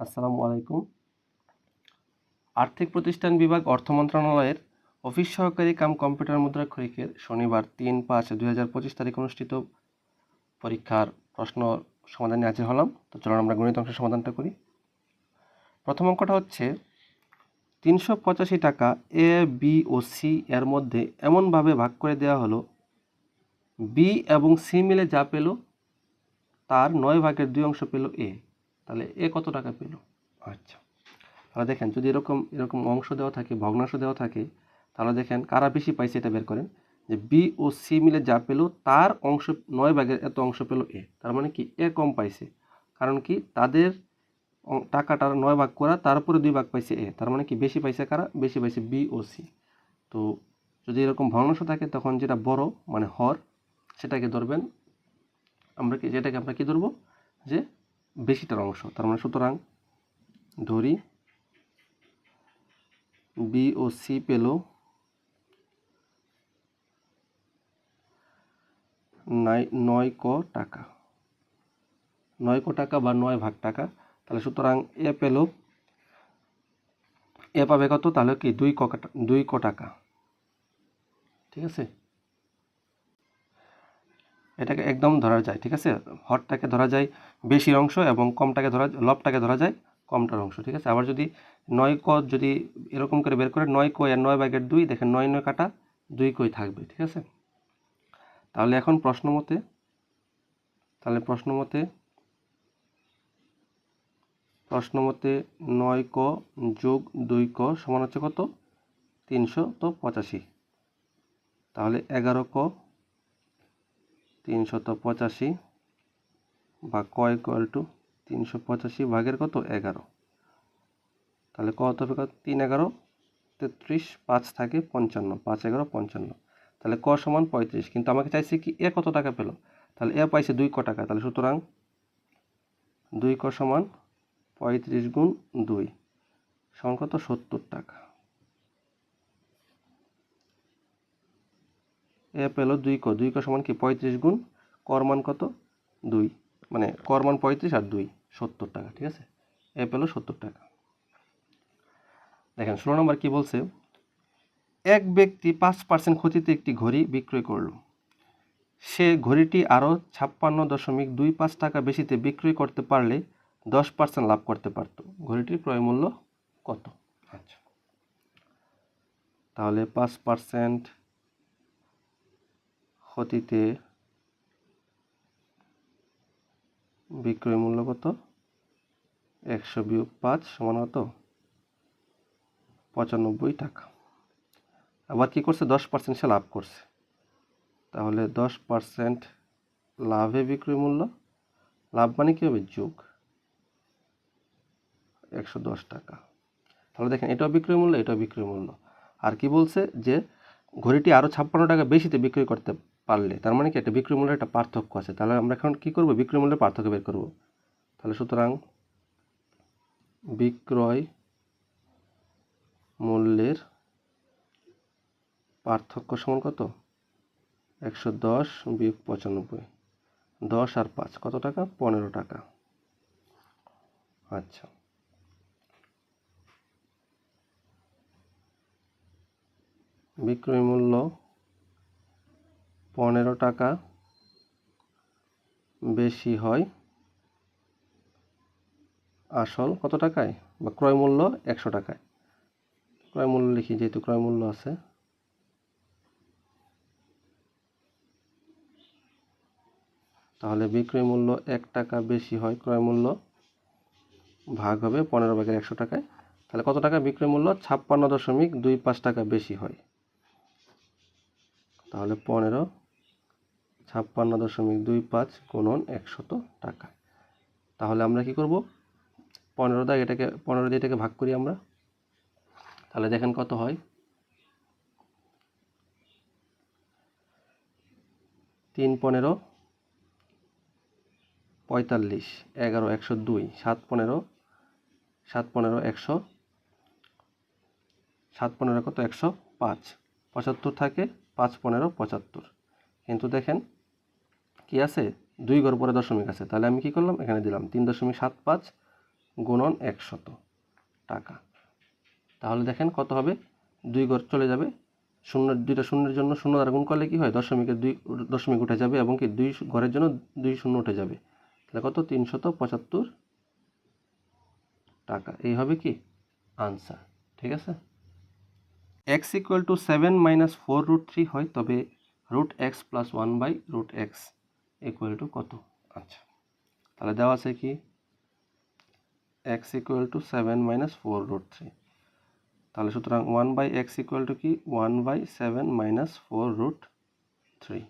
আসসালামু আলাইকুম। আর্থিক প্রতিষ্ঠান বিভাগ অর্থ মন্ত্রণালয়ের অফিস সহকারী কাম কম্পিউটার মুদ্রা খরিকের শনিবার তিন পাঁচ দুই হাজার পঁচিশ তারিখ অনুষ্ঠিত পরীক্ষার প্রশ্ন সমাধানে হাজির হলাম। তো চলুন আমরা গণিত অংশের সমাধানটা করি। প্রথম অঙ্কটা হচ্ছে তিনশো পঁচাশি টাকা এ বি ও সি এর মধ্যে এমনভাবে ভাগ করে দেওয়া হলো বি এবং সি মিলে যা পেল তার নয় ভাগের দুই অংশ পেল এ তাহলে এ কত টাকা পেল? আচ্ছা তাহলে দেখেন যদি এরকম এরকম অংশ দেওয়া থাকে, ভগ্নাংশ দেওয়া থাকে, তাহলে দেখেন কারা বেশি পাইছে এটা বের করেন? যে বি ও সি মিলে যা পেল, তার অংশ, নয় ভাগের এত অংশ পেল এ। তার মানে কি এ কম পাইছে। কারণ কি তাদের টাকাটার নয় ভাগ করা তারপরে দুই ভাগ পাইছে এ। তার মানে কি বেশি পাইছে কারা? বেশি পাইছে বি ও সি। তো যদি এরকম ভগ্নাংশ থাকে, তখন যেটা বড় মানে হর, সেটাকে ধরবেন। আমরা কি, যেটাকে আমরা কি ধরবো? যে বেশিটার অংশ। তার মানে সুতরাং ধরি বি ও সি পেল নয় ক টাকা। নয় ক টাকা বা নয় ভাগ টাকা, তাহলে সুতরাং এ পেল এ পাবে কত? তাহলে কি? দুই ক দুই ক টাকা। ঠিক আছে? এটাকে একদম ধরা যায়, ঠিক আছে? হটটাকে ধরা যায় বেশির অংশ এবং কমটাকে ধরা, লবটাকে ধরা যায় কমটার অংশ, ঠিক আছে? আবার যদি নয় ক যদি এরকম করে বের করে নয় কয় আর নয় ভাগের দুই, দেখেন নয় নয় কাটা দুই কই থাকবে, ঠিক আছে? তাহলে এখন প্রশ্ন মতে, তাহলে প্রশ্ন মতে প্রশ্ন মতে নয় ক যোগ দুই ক সমান হচ্ছে কত? তিনশো তো পঁচাশি। তাহলে এগারো ক তিনশত পঁচাশি বা কয় ইকুয়াল টু তিনশো পঁচাশি ভাগের কত? এগারো। তাহলে কত হবে তিন এগারো, তেত্রিশ, পাঁচ থাকে পঞ্চান্ন, পাঁচ এগারো, পঞ্চান্ন। তাহলে ক সমান পঁয়ত্রিশ, কিন্তু আমাকে চাইছে কি এ কত টাকা পেল? তাহলে এ পাইছে দুই ক টাকা, তাহলে সুতরাং দুই ক সমান পঁয়ত্রিশ গুণ দুই, সমান কত? সত্তর টাকা। এ পেল দুই ক দুই ক সমান কি? পঁয়ত্রিশ গুণ কর মান কত? দুই। মানে কর মান পঁয়ত্রিশ আর দুই, সত্তর টাকা, ঠিক আছে? এ পেল সত্তর টাকা। দেখেন, ষোলো নম্বর কি বলছে? এক ব্যক্তি পাঁচ পার্সেন্ট ক্ষতিতে একটি ঘড়ি বিক্রয় করল। সে ঘড়িটি আরও ছাপ্পান্ন দশমিক দুই পাঁচ টাকা বেশিতে বিক্রয় করতে পারলে দশ পার্সেন্ট লাভ করতে পারত। ঘড়িটির ক্রয় মূল্য কত? আচ্ছা। তাহলে পাঁচ পার্সেন্ট ক্ষতিতে বিক্রয় মূল্য কত? একশো বিয়োগ পাঁচ সমান কত? পঁচানব্বই টাকা। আবার কি করছে? দশ পার্সেন্ট সে লাভ করছে। তাহলে দশ পার্সেন্ট লাভে বিক্রয় মূল্য, লাভ মানে কী হবে? যোগ। একশো দশ টাকা। তাহলে দেখেন, এটাও বিক্রয় মূল্য, এটাও বিক্রয় মূল্য। আর কি বলছে? যে ঘড়িটি আরও ছাপ্পান্ন টাকা বেশিতে বিক্রয় করতে পারলে, তার মানে কি একটা বিক্রয় মূল্যের একটা পার্থক্য আছে। তাহলে আমরা এখন কী করব? বিক্রয় মূল্যের পার্থক্য বের করব। তাহলে সুতরাং বিক্রয় মূল্যের পার্থক্য সমান কত? একশো দশ বিয়োগ পঁচানব্বই। দশ আর পাঁচ, কত টাকা? পনেরো টাকা। আচ্ছা। বিক্রয় মূল্য পনেরো টাকা বেশি হয়। আসল কত টাকায়? বা ক্রয় মূল্য একশো টাকায়। ক্রয় মূল্য লিখি, যেহেতু ক্রয় মূল্য আছে। তাহলে বিক্রয় মূল্য এক টাকা বেশি হয়, ক্রয় মূল্য ভাগ হবে পনেরো ভাগের একশো টাকায়। তাহলে কত টাকা বিক্রয় মূল্য? ছাপ্পান্ন দশমিক দুই পাঁচ টাকা বেশি হয়। তাহলে পনেরো ছাপ্পান্ন দশমিক দুই পাঁচ গুণন একশত টাকা। তাহলে আমরা কি করব? পনেরো দা এটাকে, পনেরো দিয়ে এটাকে ভাগ করি আমরা। তাহলে দেখেন কত হয়। তিন পনেরো, পঁয়তাল্লিশ, এগারো একশো দুই, সাত পনেরো সাত পনেরো একশো, সাত পনেরো কত একশো পাঁচ। পঁচাত্তর থাকে, পাঁচ পনেরো পঁচাত্তর। কিন্তু দেখেন কি আছে? দুই ঘর পরে দশমিক আছে। তাহলে আমি কি করলাম? এখানে দিলাম তিন দশমিক সাত পাঁচ গুণন একশত টাকা। তাহলে দেখেন কত হবে? দুই ঘর চলে যাবে। শূন্য, দুইটা শূন্যের জন্য শূন্য দ্বারা গুণ করলে কি হয়? দশমিকের দুই, দশমিক উঠে যাবে এবং কি দুই ঘরের জন্য দুই শূন্য উঠে যাবে। তাহলে কত? তিনশত পঁচাত্তর টাকা। এই হবে কি? আনসার। ঠিক আছে? X equal to seven minus four root three হয়, তবে root x plus one by root x equal to কত? আচ্ছা। তাহলে দেওয়া আছে কি? X equal to seven minus four root three তাহলে সুতরাং one by x equal to কি? One by seven minus four root three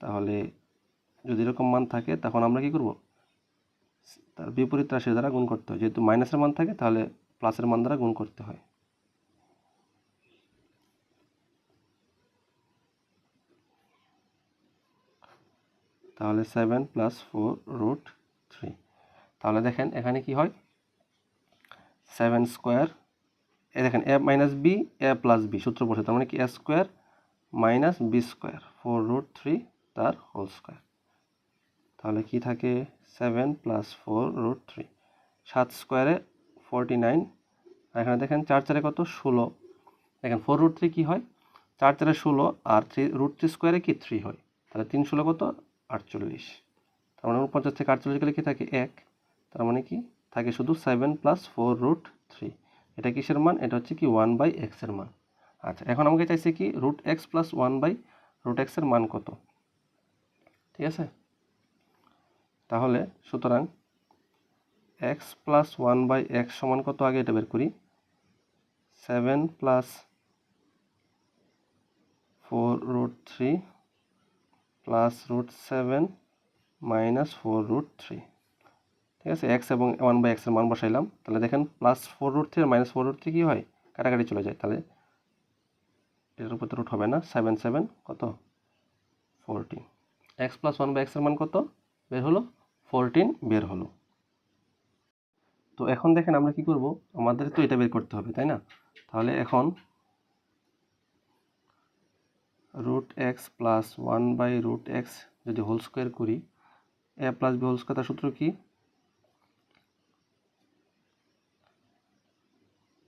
তাহলে যদি এরকম মান থাকে তখন আমরা কি করব? তার বিপরীত রাশি দ্বারা গুণ করতে হয়। যেহেতু মাইনাসের মান থাকে তাহলে প্লাসের মান দ্বারা গুণ করতে হয়। তাহলে seven plus four root three তাহলে দেখেন এখানে কি হয়? সেভেন স্কোয়ার এ দেখেন a minus b a plus b সূত্র পড়ছে তার মানে কি? A square minus b square four root three তার হোল স্কোয়ার তাহলে কি থাকে? Seven plus four root three সাত স্কোয়ারে ফোরটি নাইন এখানে দেখেন চার চারে কত? ষোলো। দেখেন ফোর রুট থ্রি কী হয়? চার চারে ষোলো, আর থ্রি রুট থ্রি স্কোয়ারে কি? থ্রি হয়। তাহলে তিন ষোলো কত? আটচল্লিশ। তার মানে পঞ্চাশ থেকে আটচল্লিশ গেলে কি থাকে? এক। তার মানে কি? থাকে শুধু seven plus four root three এটা কিসের মান? এটা হচ্ছে কি ওয়ান বাই এক্সের মান। আচ্ছা এখন আমাকে চাইছে কি? Root x plus one by root এক্সের মান কত? ঠিক আছে? তাহলে সুতরাং x plus one by x সমান কত? আগে এটা বের করি। Seven plus four root three plus root seven minus four root three ঠিক আছে? এক্স এবং ওয়ান বাই এক্সের মান বসাইলাম। তাহলে দেখেন প্লাস ফোর রুট থ্রি আর মাইনাস ফোর রুট থ্রি কী হয়? কাটাকাটি চলে যায়। তাহলে এটার উপর তো রুট হবে না। সেভেন সেভেন কত? Fourteen x plus one by এক্সের মান কত? বের হলো? ফোরটিন বের হলো। তো এখন দেখেন আমরা কি করব? আমাদের তো এটা বের করতে হবে, তাই না? তাহলে এখন root x plus one by root x যদি হোল স্কোয়ার করি a plus b whole square তার সূত্র কি?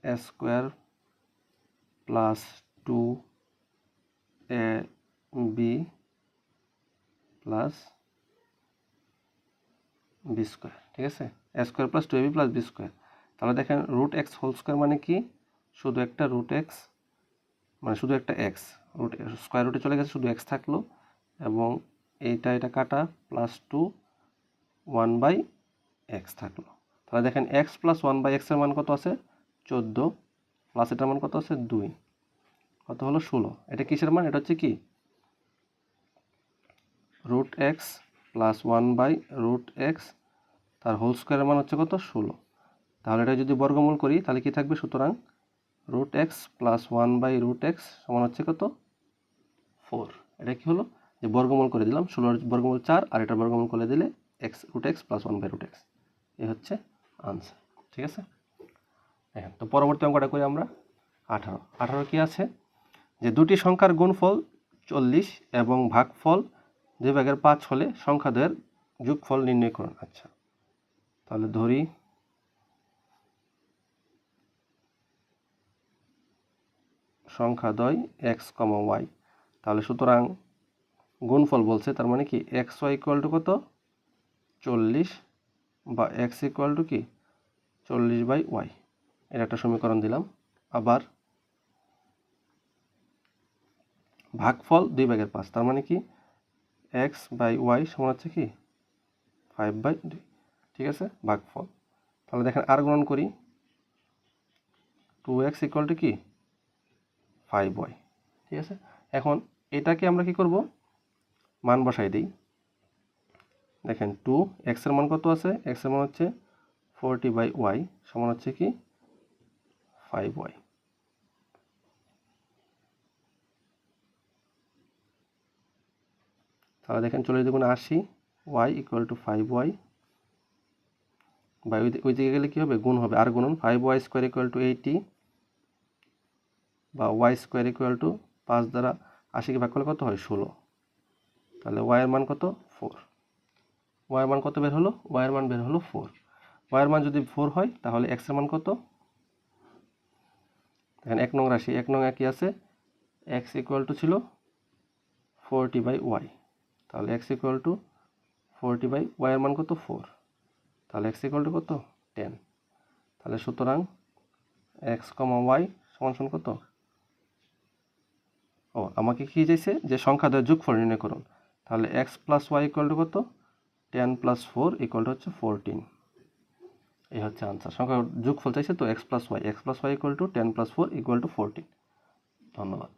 A square plus two a b plus b square ঠিক আছে? A square plus two a b plus b square তাহলে দেখেন root x whole square মানে কি? শুধু একটা রুট এক্স মানে শুধু একটা এক্স রুট স্কোয়ার রুটে চলে গেছে, শুধু এক্স থাকল এবং এইটা, এটা কাটা plus two one by x থাকল। তাহলে দেখেন এক্স প্লাস ওয়ান বাই এক্সের মান কত আছে? চোদ্দ। প্লাস এটার মান কত আছে? দুই। কত হলো? ষোলো। এটা কিসের মান? এটা হচ্ছে কি? Root x plus one by root x তার হোল স্কোয়ারের মান হচ্ছে কত? ষোলো। তাহলে এটা যদি বর্গমূল করি, তাহলে কি থাকবে? সুতরাং root x plus one by root x সমান হচ্ছে কত? ফোর। এটা কি হলো? যে বর্গমূল করে দিলাম, ষোলোর বর্গমূল চার আর এটা বর্গমূল করে দিলে x root x plus one by root x এ হচ্ছে আনসার ঠিক আছে? হ্যাঁ তো পরবর্তী অঙ্কটা করি আমরা। আঠারো। আঠারো কি আছে? যে দুটি সংখ্যার গুণফল চল্লিশ এবং ভাগফল দুই ভাগের পাঁচ হলে সংখ্যা দ্বয়ের যোগফল নির্ণয় করুন। আচ্ছা তাহলে ধরি। সংখ্যা দ্বয় এক্স কমা ওয়াই তাহলে সুতরাং গুণফল বলছে, তার মানে কি এক্স ওয়াই ইকুয়াল টু কত? চল্লিশ বা এক্স ইকুয়াল টু কি? চল্লিশ বাই ওয়াই এর একটা সমীকরণ দিলাম। আবার ভাগফল দুই ভাগের পাঁচ, তার মানে কি এক্স বাই ওয়াই সমান হচ্ছে কি? ফাইভ বাই দুই। ঠিক আছে? ভাগফল। তাহলে দেখেন আর গ্রহণ করি। টু এক্স ইকুয়াল টু কি? ফাইভ ওয়াই ঠিক আছে? এখন এটাকে আমরা কি করব? মান বসাই দিই। দেখেন টু এক্সের মান কত আছে? এক্সের মান হচ্ছে ফোরটি বাই ওয়াই সমান হচ্ছে কি? ফাইভ ওয়াই তাহলে দেখেন চল্লিশ দুগুণ আশি y equal to five y বা ওই দিকে গেলে কী হবে? গুণ হবে। আর গুণন five y square equal to eighty বা ওয়াই স্কোয়ার ইকুয়াল টু পাঁচ দ্বারা আশিকে ভাগ করলে কত হয়? ষোলো। তাহলে ওয়াইয়ের মান কত? ফোর ওয়াইয়ের মান কত বের হলো? ওয়াইয়ের মান বের হলো ফোর ওয়াইয়ের মান যদি ফোর হয়, তাহলে এক্সের মান কত? দেখেন এক নং রাশি, এক নং একই আছে। এক্স ইকুয়াল টু ছিল ফোরটি বাই ওয়াই তাহলে x equal to forty by ওয়াইয়ের মান কত? ফোর তাহলে এক্স ইকুয়াল টু কত? টেন তাহলে সুতরাং এক্স কমা ওয়াই সমান সমান কত? ও, আমাকে কি চাইছে যে সংখ্যা দ্বয়ের যোগফল নির্ণয় করুন। তাহলে x plus y equal to কত? Ten plus four equal to হচ্ছে ফোরটিন এই হচ্ছে আনসার সংখ্যা যোগফল চাইছে তো x plus y x plus y equal to ten plus four equal to fourteen ধন্যবাদ।